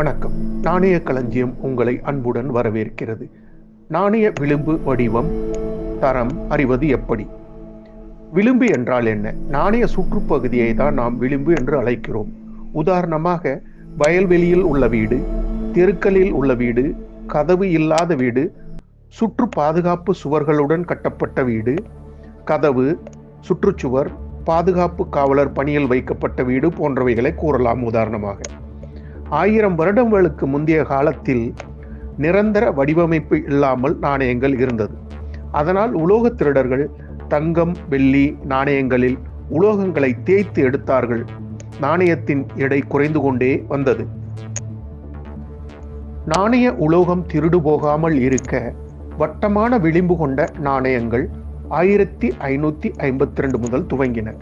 வணக்கம். நாணய களஞ்சியம் உங்களை அன்புடன் வரவேற்கிறது. நாணய விளிம்பு வடிவம் தரம் அறிவது எப்படி? விளிம்பு என்றால் என்ன? நாணய சுற்றுப்பகுதியை தான் நாம் விளிம்பு என்று அழைக்கிறோம். உதாரணமாக வயல்வெளியில் உள்ள வீடு தெருக்களில் உள்ள வீடு கதவு இல்லாத வீடு சுற்று பாதுகாப்பு சுவர்களுடன் கட்டப்பட்ட வீடு கதவு சுற்றுச்சுவர் பாதுகாப்பு காவலர் பணியில் வைக்கப்பட்ட வீடு போன்றவைகளை கூறலாம் உதாரணமாக. ஆயிரம் வருடங்களுக்கு முந்தைய காலத்தில் நிரந்தர வடிவமைப்பு இல்லாமல் நாணயங்கள் இருந்தது. அதனால் உலோகத் திருடர்கள் தங்கம் வெள்ளி நாணயங்களில் உலோகங்களை தேய்த்து எடுத்தார்கள். நாணயத்தின் எடை குறைந்து கொண்டே வந்தது. நாணய உலோகம் திருடு போகாமல் இருக்க வட்டமான விளிம்பு கொண்ட நாணயங்கள் ஆயிரத்தி ஐநூற்றி ஐம்பத்தி ரெண்டு முதல் துவங்கின.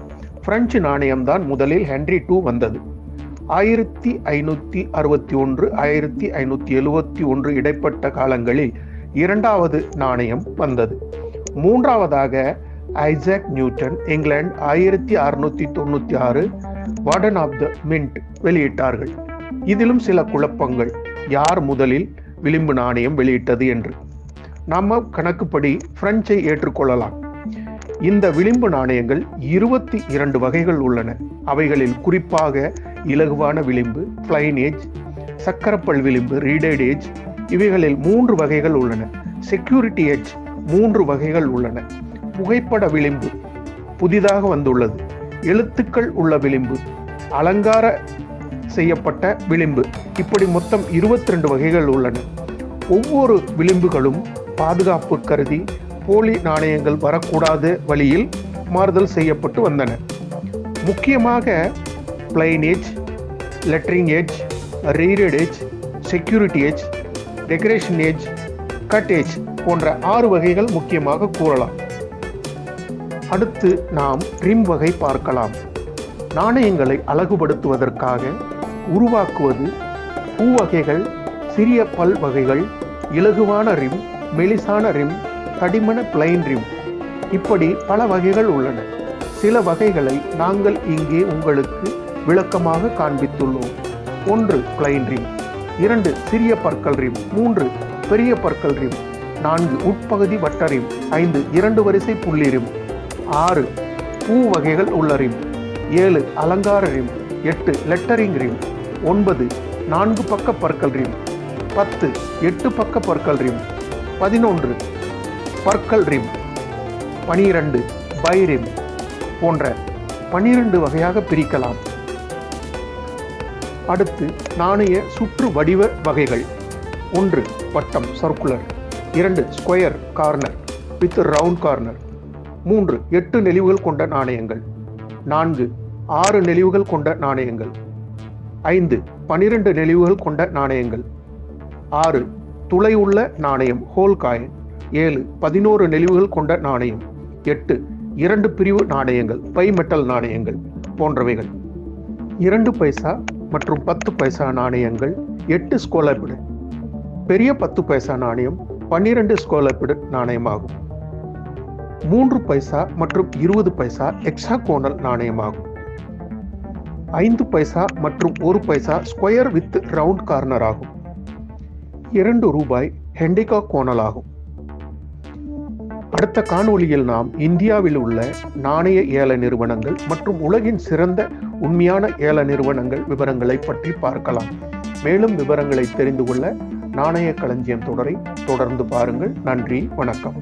பிரெஞ்சு நாணயம்தான் முதலில் ஹென்ரி டூ வந்தது. ஆயிரத்தி ஐநூத்தி அறுபத்தி ஒன்று ஆயிரத்தி ஐநூத்தி எழுபத்தி ஒன்று இடைப்பட்ட காலங்களில் இரண்டாவது நாணயம் வந்தது. மூன்றாவதாக ஐசாக் நியூட்டன் இங்கிலாந்து ஆயிரத்தி அறுநூத்தி தொண்ணூத்தி ஆறு வார்டன் ஆஃப் த மின்ட் வெளியிட்டார்கள். இதிலும் சில குழப்பங்கள். யார் முதலில் விளிம்பு நாணயம் வெளியிட்டது என்று? நம்ம கணக்குப்படி பிரெஞ்சை ஏற்றுக்கொள்ளலாம். இந்த விளிம்பு நாணயங்கள் இருபத்தி இரண்டு வகைகள் உள்ளன. அவைகளில் குறிப்பாக இலகுவான விளிம்பு பிளைன் ஏஜ் சக்கரப்பல் விளிம்பு ரீடட் ஏஜ் இவைகளில் மூன்று வகைகள் உள்ளன. செக்யூரிட்டி ஏஜ் மூன்று வகைகள் உள்ளன. புகைப்பட விளிம்பு புதிதாக வந்துள்ளது. எழுத்துக்கள் உள்ள விளிம்பு அலங்கார செய்யப்பட்ட விளிம்பு. இப்படி மொத்தம் இருபத்தி ரெண்டு வகைகள் உள்ளன. ஒவ்வொரு விளிம்புகளும் பாதுகாப்பு கருதி போலி நாணயங்கள் வரக்கூடாத வழியில் மாறுதல் செய்யப்பட்டு வந்தன. முக்கியமாக plain edge lettering edge reeded edge security edge decoration edge cut edge போன்ற ஆறு வகைகள் முக்கியமாக கூறலாம். அடுத்து நாம் ரிம் வகை பார்க்கலாம். நாணயங்களை அழகுபடுத்துவதற்காக உருவாக்குவது பூ வகைகள் சிறிய பல் வகைகள் இலகுவான ரிம் மெலிசான ரிம் தடிமன பிளைன் ரிம். இப்படி பல வகைகள் உள்ளன. சில வகைகளை நாங்கள் இங்கே உங்களுக்கு விளக்கமாக காண்பித்துள்ளோம். ஒன்று பிளைன் ரிம் இரண்டு சிறிய பற்கள் ரிம் மூன்று பெரிய பற்கள் ரிம் நான்கு உட்பகுதி வட்ட ரிம் ஐந்து இரண்டு வரிசை புள்ளி ரிம் ஆறு பூ வகைகள் உள்ள ரிம் ஏழு அலங்கார ரிம் எட்டு லெட்டரிங் ரிம் ஒன்பது நான்கு பக்க பற்கள் ரிம் பத்து எட்டு பக்க பற்கள் ரிம் பதினொன்று பற்கள் ரிம் பனிரெண்டு பை ரிம் போன்ற பனிரெண்டு வகையாக பிரிக்கலாம். அடுத்து நாணய சுற்று வடிவ வகைகள். ஒன்று வட்டம் சர்க்குலர் இரண்டு square corner with round corner மூன்று எட்டு நெளிவுகள் கொண்ட நாணயங்கள். நான்கு ஆறு நெளிவுகள் கொண்ட நாணயங்கள். ஐந்து பனிரெண்டு நெளிவுகள் கொண்ட நாணயங்கள். ஆறு துளை உள்ள நாணயம் ஹோல் காயின் ஏழு பதினோரு நெளிவுகள் கொண்ட நாணயம். எட்டு இரண்டு பிரிவு நாணயங்கள் பை மெட்டல் நாணயங்கள் போன்றவைகள். இரண்டு பைசா மற்றும் பத்து பைசா நாணயங்கள் எட்டு ஸ்கோலர்பிடு பெரிய பத்து பைசா நாணயம் பன்னிரண்டு ஸ்கோலர்பிடு நாணயமாகும். மூன்று பைசா மற்றும் இருபது பைசா எக்ஸா கோனல் நாணயமாகும். ஐந்து பைசா மற்றும் ஒரு paisa square with round corner ஆகும். இரண்டு ரூபாய் ஹெண்டிகா கோனல் ஆகும். அடுத்த காணொலியில் நாம் இந்தியாவில் உள்ள நாணய ஏல நிறுவனங்கள் மற்றும் உலகின் சிறந்த உண்மையான ஏல நிறுவனங்கள் விவரங்களை பற்றி பார்க்கலாம். மேலும் விவரங்களை தெரிந்து கொள்ள நாணய களஞ்சியம் தொடரை தொடர்ந்து பாருங்கள். நன்றி வணக்கம்.